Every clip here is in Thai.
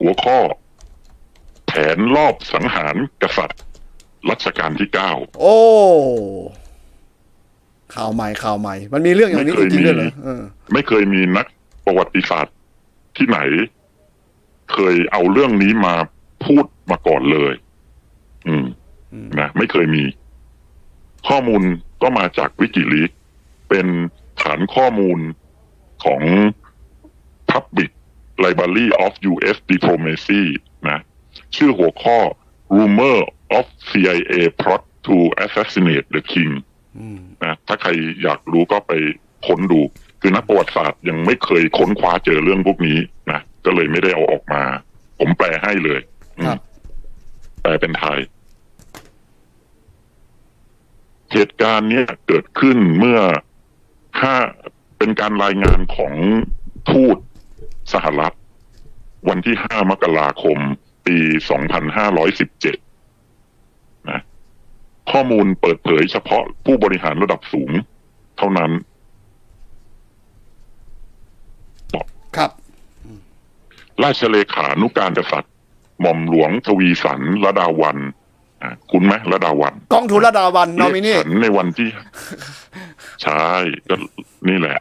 หัวข้อ แผนรอบสังหารกษัตริย์ รัชกาลที่เก้าโอ้ข่าวใหม่ข่าวใหม่ มันมีเรื่องอย่างนี้ไม่จเคยริงๆด้วยเหรมีอเออไม่เคยมีนักประวัติศาสตร์ที่ไหน เคยเอาเรื่องนี้มาพูดมาก่อนเลย อืมอืมนะไม่เคยมี ข้อมูลก็มาจากวิกิลีกเป็นฐานข้อมูลของ Public Library of U.S. Diplomacy นะชื่อหัวข้อ Rumor of CIA Plot to Assassinate the King อืมนะถ้าใครอยากรู้ก็ไปค้นดู คือนักประวัติศาสตร์ยังไม่เคยค้นคว้าเจอเรื่องพวกนี้นะก็เลยไม่ได้เอาออกมา ผมแปลให้เลยอืมครับแปลเป็นไทย เหตุการณ์เนี้ยเกิดขึ้นเมื่อห้าเป็นการรายงานของทูต สหรัฐ วันที่ห้ามกราคม ปีสองพันห้าร้อยสิบเจ็ดนะ ข้อมูลเปิดเผยเฉพาะผู้บริหารระดับสูง เท่านั้นครับ ราชเลขานุการกษัตริย์ หม่อมหลวงทวีสันระดาวันอะคุณไหมระดาวัน กองทุนระดาวันนอมินีเรียกฉันในวันที่ ใช่ก็นี่แหละ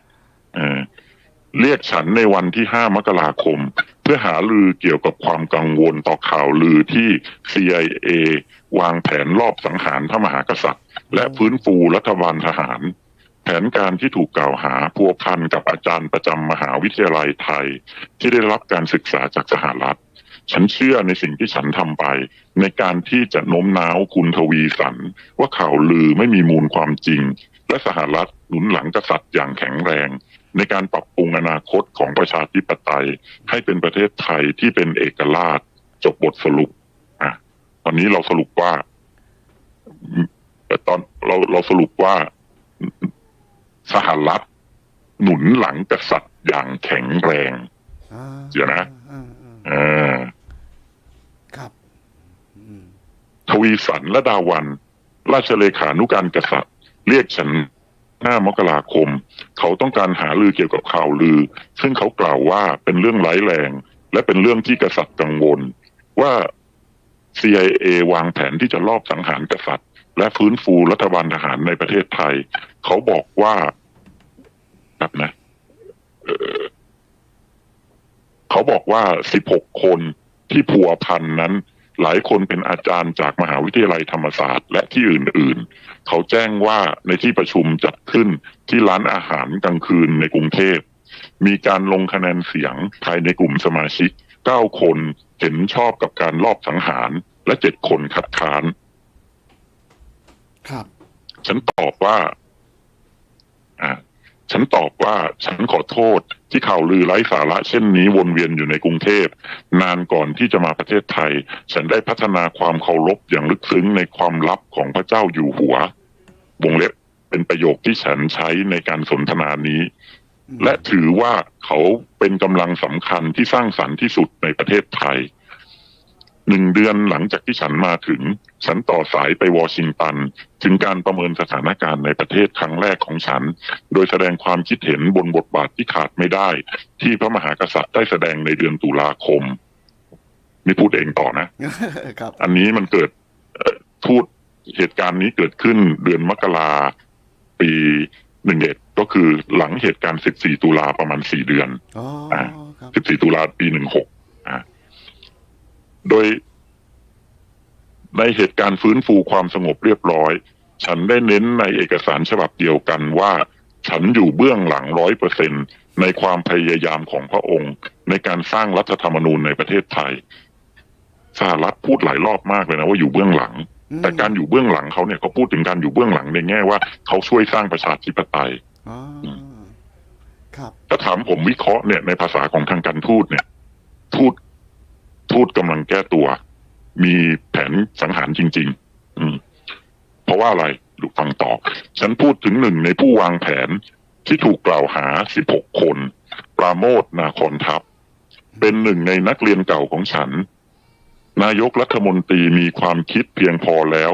เรียกฉันในวันที่ห้ามกราคม เพื่อหาลือเกี่ยวกับความกังวลต่อข่าวลือที่ CIA วางแผนรอบสังหารพระมหากษัตริย์ และฟื้นฟูรัฐบาลทหาร แผนการที่ถูกกล่าวหาพัวพันกับอาจารย์ประจำมหาวิทยาลัยไทย ที่ได้รับการศึกษาจากสหรัฐ ฉันเชื่อในสิ่งที่ฉันทำไป ในการที่จะโน้มน้าวคุณทวีสันว่าข่าวลือไม่มีมูลความจริง และสหรัฐหนุนหลังกษัตริย์อย่างแข็งแรง ในการปรับปรุงอนาคตของประชาธิปไตย ให้เป็นประเทศไทยที่เป็นเอกราชจบบทสรุปอะตอนนี้เราสรุปว่าแต่ตอนเราเราสรุปว่าสหรัฐหนุนหลังกษัตริย์อย่างแข็งแรงอ่าเดี๋ยวนะอ่าอ่าอ่าครับอืมทวีสันและดาวัน ราชเลขานุการกษัตริย์ เรียกฉัน หน้ามกราคม เขาต้องการหาลือเกี่ยวกับข่าวลือ ซึ่งเขากล่าวว่าเป็นเรื่องร้ายแรง และเป็นเรื่องที่กษัตริย์กังวล ว่า CIA วางแผนที่จะลอบสังหารกษัตริย์ และฟื้นฟูรัฐบาลทหารในประเทศไทย เขาบอกว่าแบบนะเเขาบอกว่า 16 คนที่พัวพันนั้น หลายคนเป็นอาจารย์จากมหาวิทยาลัยธรรมศาสตร์ และที่อื่นๆ เขาแจ้งว่าในที่ประชุมจัดขึ้นที่ร้านอาหารกลางคืนในกรุงเทพ มีการลงคะแนนเสียงภายในกลุ่มสมาชิก 9 คนเห็นชอบกับการลอบสังหาร และ 7 คนคัดค้าน ครับ ฉันตอบว่า อ่า ฉันตอบว่าฉันขอโทษที่ข่าวลือไร้สาระเช่นนี้วนเวียนอยู่ในกรุงเทพ นานก่อนที่จะมาประเทศไทย ฉันได้พัฒนาความเคารพอย่างลึกซึ้งในความลับของพระเจ้าอยู่หัว วงเล็บเป็นประโยคที่ฉันใช้ในการสนทนานี้ และถือว่าเขาเป็นกำลังสำคัญที่สร้างสรรค์ที่สุดในประเทศไทย หนึ่งเดือนหลังจากที่ฉันมาถึง ฉันต่อสายไปวอชิงตัน ถึงการประเมินสถานการณ์ในประเทศครั้งแรกของฉัน โดยแสดงความคิดเห็นบนบทบาทที่ขาดไม่ได้ ที่พระมหากษัตริย์ได้แสดงในเดือนตุลาคม นี่พูดเองต่อนะครับ อันนี้มันเกิดเอ่อพูดเหตุการณ์นี้เกิดขึ้นเดือนมกราปีหนึ่งเอ็ดก็คือหลังเหตุการณ์ 14 ตุลาประมาณ 4 เดือน อ๋ออ่าครับ14 ตุลาปี 16อ่า โดย ในเหตุการณ์ฟื้นฟูความสงบเรียบร้อย ฉันได้เน้นในเอกสารฉบับเดียวกันว่า ฉันอยู่เบื้องหลังร้อยเปอร์เซ็นในความพยายามของพระองค์ ในการสร้างรัฐธรรมนูญในประเทศไทยสหรัฐพูดหลายรอบมากเลยนะว่าอยู่เบื้องหลังอืมแต่การอยู่เบื้องหลังเขาเนี่ยเขาพูดถึงการอยู่เบื้องหลังในแง่ว่าเขาช่วยสร้างประชาธิปไตยอ๋อครับถ้าถามผมวิเคราะห์เนี่ยในภาษาของทางการทูตเนี่ย ทูต ทูตกำลังแก้ตัว มีแผนสังหารจริง ๆ อืม เพราะว่าอะไรดูฟังต่อ ฉันพูดถึงหนึ่งในผู้วางแผนที่ถูกกล่าวหา 16 คน ปราโมทนาคอนทัพ เป็นหนึ่งในนักเรียนเก่าของฉัน นายกรัฐมนตรีมีความคิดเพียงพอแล้ว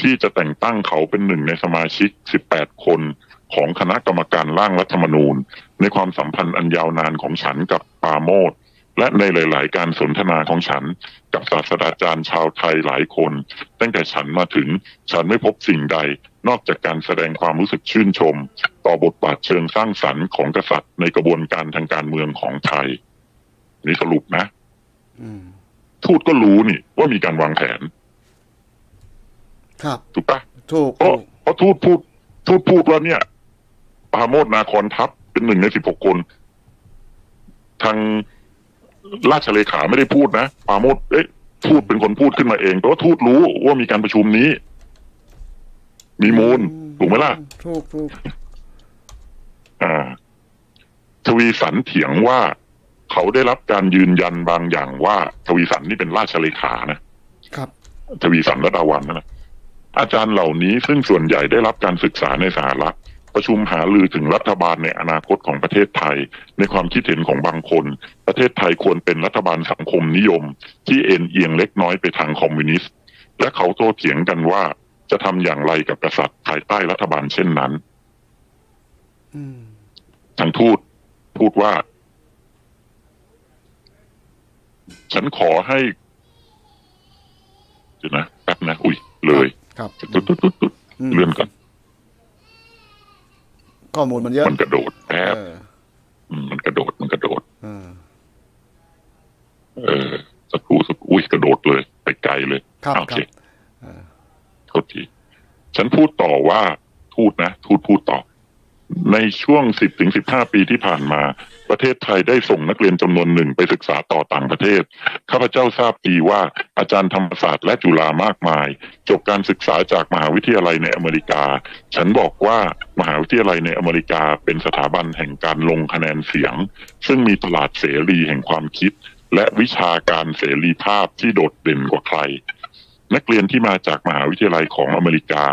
ที่จะแต่งตั้งเขาเป็นหนึ่งในสมาชิก 18 คนของคณะกรรมการร่างรัฐธรรมนูญ ในความสัมพันธ์อันยาวนานของฉันกับปาโมท และในหลาย ๆ การสนทนาของฉัน กับศาสตราจารย์ชาวไทยหลายคน ตั้งแต่ฉันมาถึงฉันไม่พบสิ่งใด นอกจากการแสดงความรู้สึกชื่นชม ต่อบทบาทเชิงสร้างสรรค์ของกษัตริย์ในกระบวนการทางการเมืองของไทย นี่สรุปนะอืมทูตก็รู้นี่ว่ามีการวางแผน ครับ ถูกปะถูกเพราะถูกเพราะทูตพูด ทูตพูดว่าเนี่ยปราโมดนาคอนทัพเป็นหนึ่งในสิบหกคน ทาง ราชเลขาไม่ได้พูดนะปราโมดเอ๊ะทูตเป็นคนพูดขึ้นมาเองเพราะว่าทูตรู้ว่ามีการประชุมนี้ มีมูลถูกไหมล่ะถูกถูกอ่าทวีสันเถียงว่าเขาได้รับการยืนยันบางอย่างว่า ทวีสันนี่เป็นราชเลขานะครับ ทวีสันระดาวันนั่นนะอาจารย์เหล่านี้ซึ่งส่วนใหญ่ได้รับการศึกษาในสหรัฐ ประชุมหาลือถึงรัฐบาลในอนาคตของประเทศไทย ในความคิดเห็นของบางคน ประเทศไทยควรเป็นรัฐบาลสังคมนิยม ที่เอ็นเอียงเล็กน้อยไปทางคอมมิวนิสต์ และเขาโต้เถียงกันว่าจะทำอย่างไรกับกษัตริย์ภายใต้รัฐบาลเช่นนั้นอืมทางทูตพูดว่า ฉันขอให้เดี๋ยวนะแป๊บนะ อุ้ยเลย ครับตุ๊ดตุ๊ดตุ๊ดตุ๊ดมเลื่อนก่อน ข้อมูลมันเยอะ มันกระโดดแป๊บเออมมันกระโดดมันกระโดดเออเออสักครู่สักครู่อุ้ยกระโดดเลยไปไกลเลยครับโอคเครับเออโทษทีฉันพูดต่อว่าทูตนะทูตพูดต่อ ในช่วงสิบถึงสิบห้าปีที่ผ่านมา ประเทศไทยได้ส่งนักเรียนจำนวนหนึ่งไปศึกษาต่อต่างประเทศ ข้าพเจ้าทราบดีว่าอาจารย์ธรรมศาสตร์และจุฬามากมาย จบการศึกษาจากมหาวิทยาลัยในอเมริกา ฉันบอกว่ามหาวิทยาลัยในอเมริกาเป็นสถาบันแห่งการลงคะแนนเสียง ซึ่งมีตลาดเสรีแห่งความคิด และวิชาการเสรีภาพที่โดดเด่นกว่าใคร นักเรียนที่มาจากมหาวิทยาลัยของอเมริกา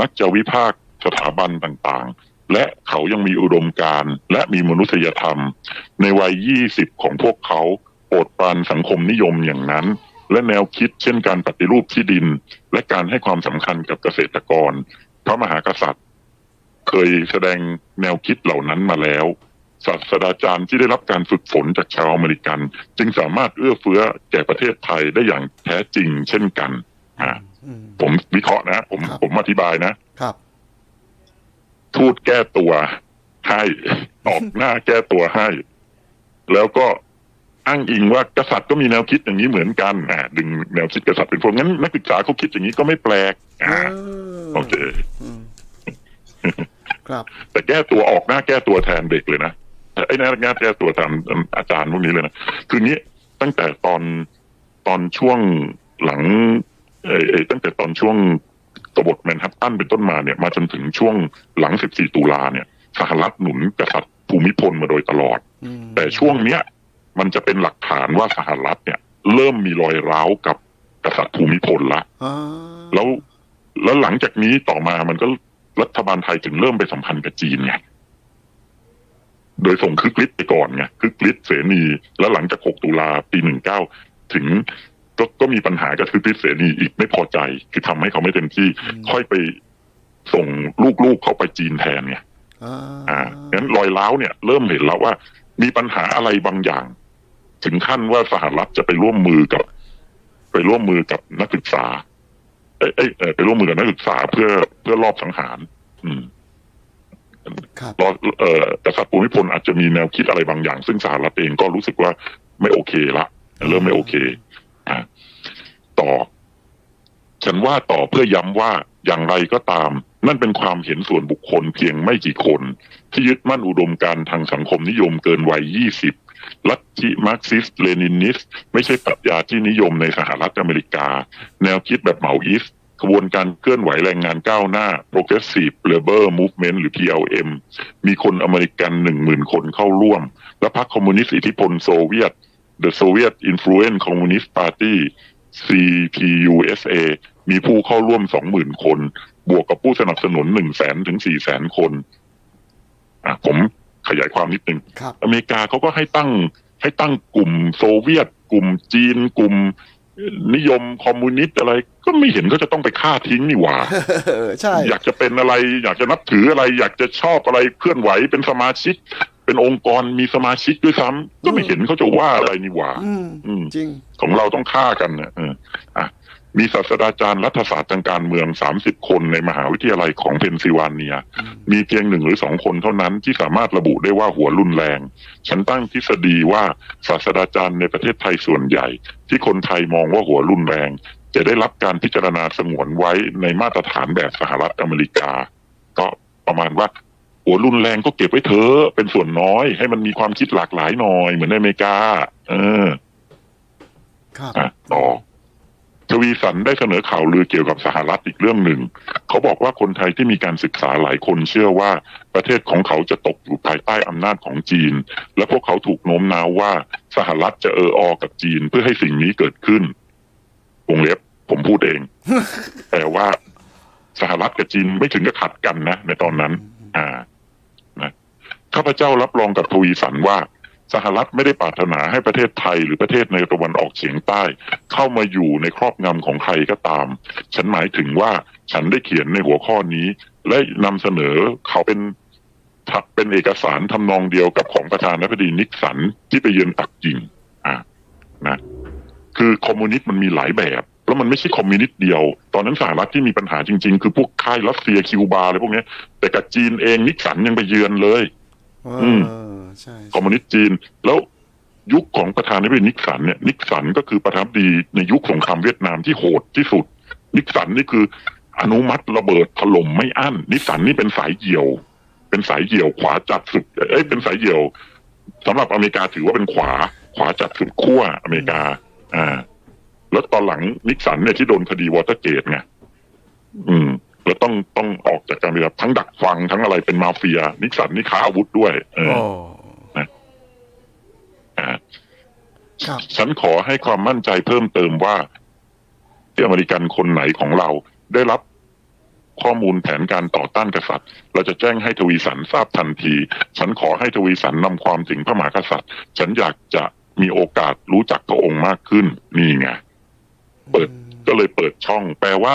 มักจะวิพากษ์สถาบันต่างๆ และเขายังมีอุดมการณ์และมีมนุษยธรรม ในวัย 20 ของพวกเขาโปรดปรานสังคมนิยมอย่างนั้น และแนวคิดเช่นการปฏิรูปที่ดิน และการให้ความสำคัญกับเกษตรกร พระมหากษัตริย์ เคยแสดงแนวคิดเหล่านั้นมาแล้วศาสตราจารย์ที่ได้รับการฝึกฝนจากชาวอเมริกัน จึงสามารถเอื้อเฟื้อแก่ประเทศไทยได้อย่างแท้จริงเช่นกันอ่าอืมผมวิเคราะห์นะ ผมครับผมอธิบายนะครับ ทูตแก้ตัวให้ออกหน้าแก้ตัวให้ แล้วก็อ้างอิงว่ากษัตริย์ก็มีแนวคิดอย่างนี้เหมือนกันอ่าดึงแนวคิดกษัตริย์เป็นพวกงั้นนักศึกษาเขาคิดอย่างนี้ก็ไม่แปลกอ่าเออโอเคอืมครับแต่แก้ตัวออกหน้าแก้ตัวแทนเด็กเลยนะไอ้หน้าแก้แก้ตัวแทนอาจารย์พวกนี้เลยนะคืองี้ตั้งแต่ตอนตอนช่วงหลังเอ่อเอ่อตั้งแต่ตอนช่วง กบฏแมนฮัตตันเป็นต้นมาเนี่ยมาจนถึงช่วงหลัง 14 ตุลาเนี่ยสหรัฐหนุนกษัตริย์ภูมิพลมาโดยตลอดอืมแต่ช่วงเนี้ยมันจะเป็นหลักฐานว่าสหรัฐเนี่ย เริ่มมีรอยร้าวกับกษัตริย์ภูมิพลละอ่าแล้วแล้วหลังจากนี้ต่อมามันก็รัฐบาลไทยถึงเริ่มไปสัมพันธ์กับจีนไงโดยส่งคึกฤทธิ์ไปก่อนไงคึกฤทธิ์เสนี แล้วหลังจาก 6 ตุลาปี 19 ถึง ก็ก็มีปัญหากับคึกฤทธิ์เสนีอีกไม่พอใจ คือทำให้เขาไม่เต็มที่ ค่อยไปส่งลูกๆเขาไปจีนแทนไงอ่าอ่างั้นรอยร้าวเนี่ย เริ่มเห็นแล้วว่ามีปัญหาอะไรบางอย่าง ถึงขั้นว่าสหรัฐจะไปร่วมมือกับ ไปร่วมมือกับนักศึกษาเอ้ยเอ้ยเอ่อไปร่วมมือกับนักศึกษาเพื่อเพื่อรอบสังหาร อืมครับรอเอ่อกษัตริย์ภูมิพลอาจจะมีแนวคิดอะไรบางอย่าง ซึ่งสหรัฐเองก็รู้สึกว่าไม่โอเคละเริ่มไม่โอเคอ่า ต่อ ฉันว่าต่อเพื่อย้ำว่าอย่างไรก็ตาม นั่นเป็นความเห็นส่วนบุคคลเพียงไม่กี่คน ที่ยึดมั่นอุดมการทางสังคมนิยมเกินวัย 20 ลัทธิมาร์กซิสเลนินิสไม่ใช่ปรัชญาที่นิยมในสหรัฐอเมริกา แนวคิดแบบเหมาอิสขบวนการเคลื่อนไหวแรงงานก้าวหน้า Progressive Labor Movement หรือ PLM มีคนอเมริกันหนึ่งหมื่นคนเข้าร่วม และพรรคคอมมิวนิสต์อิทธิพลโซเวียต The Soviet Influence Communist Party CPUSA มีผู้เข้าร่วมสองหมื่นคน บวกกับผู้สนับสนุนหนึ่งแสนถึงสี่แสนคน อะผมขยายความนิดนึงครับอเมริกาเขาก็ให้ตั้งให้ตั้งกลุ่มโซเวียต กลุ่มจีน กลุ่มนิยมคอมมิวนิสต์อะไร ก็ไม่เห็นเขาจะต้องไปฆ่าทิ้งนี่หว่าเออใช่ อยากจะเป็นอะไร อยากจะนับถืออะไร อยากจะชอบอะไรเคลื่อนไหวเป็นสมาชิก เป็นองค์กรมีสมาชิกด้วยซ้ำก็ไม่เห็นเขาจะว่าอะไรนี่หว่าอืมอืมจริงของเราต้องฆ่ากันเนี่ยเอออะมีศาสตราจารย์รัฐศาสตร์ทางการเมืองสามสิบคนในมหาวิทยาลัยของเพนซิลเวเนียอืมมีเพียงหนึ่งหรือสองคนเท่านั้นที่สามารถระบุได้ว่าหัวรุนแรง ฉันตั้งทฤษฎีว่าศาสตราจารย์ในประเทศไทยส่วนใหญ่ ที่คนไทยมองว่าหัวรุนแรง จะได้รับการพิจารณาสงวนไว้ในมาตรฐานแบบสหรัฐอเมริกา ก็ประมาณว่า หัวรุนแรงก็เก็บไว้เถอะเป็นส่วนน้อย ให้มันมีความคิดหลากหลายหน่อย เหมือนในอเมริกา เออครับอะต่อทวีสันได้เสนอข่าวลือเกี่ยวกับสหรัฐอีกเรื่องหนึ่ง เขาบอกว่าคนไทยที่มีการศึกษาหลายคนเชื่อว่าประเทศของเขาจะตกอยู่ภายใต้อำนาจของจีน และพวกเขาถูกโน้มน้าวว่าสหรัฐจะเอออกับจีนเพื่อให้สิ่งนี้เกิดขึ้นวงเล็บผมพูดเอง แต่ว่าสหรัฐกับจีนไม่ถึงกับขัดกันนะในตอนนั้น อ่านะ ข้าพเจ้ารับรองกับทวีสันว่า สหรัฐไม่ได้ปรารถนาให้ประเทศไทยหรือประเทศในตะวันออกเฉียงใต้ เข้ามาอยู่ในครอบงำของใครก็ตาม ฉันหมายถึงว่าฉันได้เขียนในหัวข้อนี้ และนำเสนอเขาเป็นถักเป็นเอกสารทำนองเดียวกับของประธานาธิบดีนิกสันที่ไปเยือนปักกิ่งอ่านะคือคอมมิวนิสต์มันมีหลายแบบ แล้วมันไม่ใช่คอมมิวนิสต์เดียว ตอนนั้นสหรัฐที่มีปัญหาจริง ๆ คือพวกค่ายรัสเซียคิวบาอะไรพวกนี้แต่กับจีนเองนิกสันยังไปเยือนเลย ออืมอใช่คอมมิวนิสต์จีน แล้วยุคของประธานาธิบดีนิกสันเนี่ยนิกสันก็คือประธานาธิบดีในยุคสงครามเวียดนามที่โหดที่สุด นิกสันนี่คืออนุมัติระเบิดถล่มไม่อั้น นิกสันนี่เป็นสายเหี่ยว เป็นสายเหี่ยวขวาจัดสุดเอ้ยเป็นสายเหี่ยวสำหรับอเมริกาถือว่าเป็นขวาขวาจัดสุดขั้วอเมริกา อ่า แล้วตอนหลังนิกสันเนี่ยที่โดนคดีวอเตอร์เกตไงอืม แล้วต้องต้องออกจากการเป็นแบบทั้งดักฟังทั้งอะไรเป็นมาเฟีย นิกสันนี่ค้าอาวุธด้วย เออโอ้อ่าครับฉันขอให้ความมั่นใจเพิ่มเติมว่าที่อเมริกันคนไหนของเราได้รับข้อมูลแผนการต่อต้านกษัตริย์ เราจะแจ้งให้ทวีสันทราบทันที ฉันขอให้ทวีสันนำความถึงพระมหากษัตริย์ ฉันอยากจะมีโอกาสรู้จักพระองค์มากขึ้น นี่ไง เปิดก็เลยเปิดช่อง แปลว่า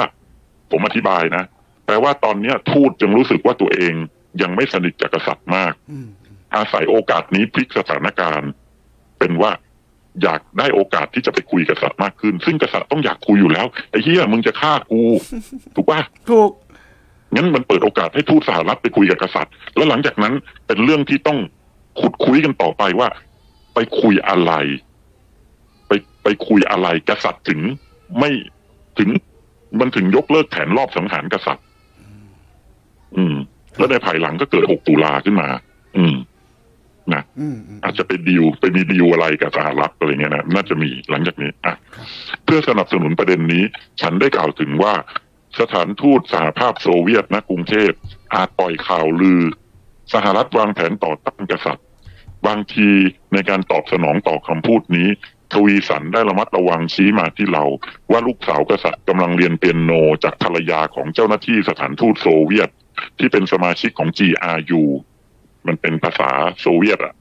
ผมอธิบายนะ แปลว่าตอนเนี้ยทูตจึงรู้สึกว่าตัวเองยังไม่สนิทกับกษัตริย์มากอืมอาศัยโอกาสนี้พลิกสถานการณ์ เป็นว่าอยากได้โอกาสที่จะไปคุยกับกษัตริย์มากขึ้น ซึ่งกษัตริย์ต้องอยากคุยอยู่แล้วไอ้เหี้ยมึงจะฆ่ากู ถูกป่ะถูกงั้นมันเปิดโอกาสให้ทูตสหรัฐไปคุยกับกษัตริย์ แล้วหลังจากนั้นเป็นเรื่องที่ต้องขุดคุยกันต่อไปว่า ไปคุยอะไร ไปไปคุยอะไรกษัตริย์ถึงไม่ถึงมันถึงยกเลิกแผนรอบสังหารกษัตริย์ อืม แล้วในภายหลังก็เกิด6ตุลาขึ้นมา อืมนะอืมอืมอาจจะไปดีลไปมีดีลอะไรกับสหรัฐอะไรเงี้ยนะน่าจะมีหลังจากนี้อะครับเพื่อสนับสนุนประเด็นนี้ ฉันได้กล่าวถึงว่า สถานทูตสหภาพโซเวียตณกรุงเทพอาจปล่อยข่าวลือ สหรัฐวางแผนต่อต้านกษัตริย์ บางทีในการตอบสนองต่อคำพูดนี้ทวีสันได้ระมัดระวังชี้มาที่เรา ว่าลูกสาวกษัตริย์กำลังเรียนเปียโนจากภรรยาของเจ้าหน้าที่สถานทูตโซเวียต ที่เป็นสมาชิกของ GRU มันเป็นภาษาโซเวียตอะ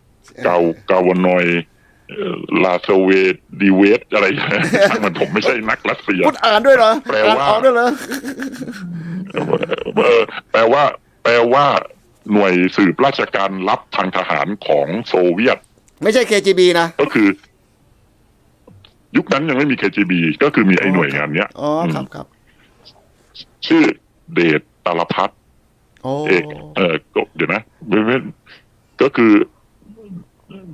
เกากาวานอยเอ่อลาโซเวดีเวสอะไรช่างมันผมไม่ใช่นักรัสเซียพูดอ่านด้วยเหรอแปลอ่านว่าออกด้วยเหรอเออแปลว่า แปลว่า หน่วยสืบราชการลับทางทหารของโซเวียต ไม่ใช่ KGB นะ ก็คือ ยุคนั้นยังไม่มี KGB ก็คือมีไอ้หน่วยงานเนี้ยอ๋อครับครับ ชื่อเดชตาลพัฒน์โอ้ เอกเออเดี๋ยวนะเว้นก็คือ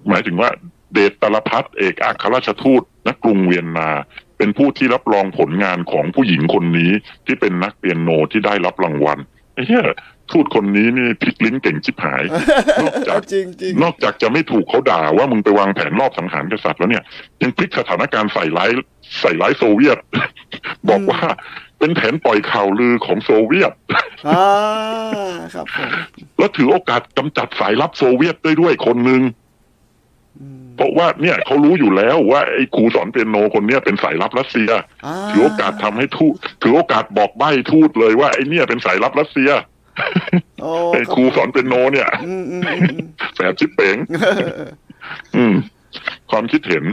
หมายถึงว่า เดชตลพัฒเอกอัครราชทูตณกรุงเวียนนาเป็นผู้ที่รับรองผลงานของผู้หญิงคนนี้ที่เป็นนักเปียโนที่ได้รับรางวัลไอ้เหี้ย ทูตคนนี้นี่พลิกลิ้นเก่งชิบหาย นอกจากจริงจริงนอกจากจะไม่ถูกเขาด่าว่ามึงไปวางแผนรอบสังหารกษัตริย์แล้วเนี่ย ยังพลิกสถานการณ์ใส่ร้ายใส่ร้ายโซเวียต บอกว่าเป็นแผนปล่อยข่าวลือของโซเวียตอ่าครับผมแล้วถือโอกาสกำจัดสายลับโซเวียตได้ด้วยคนหนึ่งอืมเพราะว่าเนี่ยเขารู้อยู่แล้วว่าไอ้ครูสอนเปียโนคนเนี้ยเป็นสายลับรัสเซียอ่าถือโอกาสทำให้ทูตถือโอกาสบอกใบ้ทูตเลยว่าไอ้เนี่ยเป็นสายลับรัสเซียโอ้ไอ้ ครูสอนเปียโนเนี่ยอืมอืมอืมแสบชิบเป๋งอืม ความคิดเห็น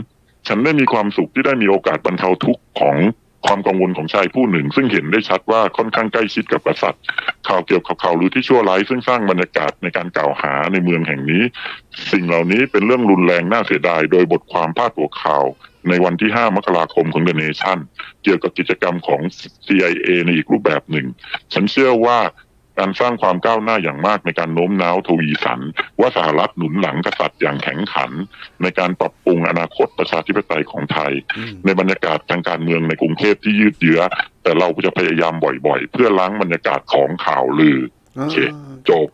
ฉันได้มีความสุขที่ได้มีโอกาสบรรเทาทุกข์ของความกังวลของชายผู้หนึ่ง ซึ่งเห็นได้ชัดว่าค่อนข้างใกล้ชิดกับกษัตริย์ ข่าวเกี่ยวกับข่าวลือที่ชั่วร้ายซึ่งสร้างบรรยากาศในการกล่าวหาในเมืองแห่งนี้ สิ่งเหล่านี้เป็นเรื่องรุนแรงน่าเสียดาย โดยบทความพาดหัวข่าวในวันที่ 5 มกราคมของ The Nation เกี่ยวกับกิจกรรมของ CIA ในอีกรูปแบบหนึ่ง ฉันเชื่อว่า การสร้างความก้าวหน้าอย่างมากในการโน้มน้าวทวีสัน ว่าสหรัฐหนุนหลังกษัตริย์อย่างแข็งขัน ในการปรับปรุงอนาคตประชาธิปไตยของไทยอืมในบรรยากาศทางการเมืองในกรุงเทพที่ยืดเยื้อ แต่เราจะพยายามบ่อยๆ เพื่อล้างบรรยากาศของข่าวลือโอเคจบ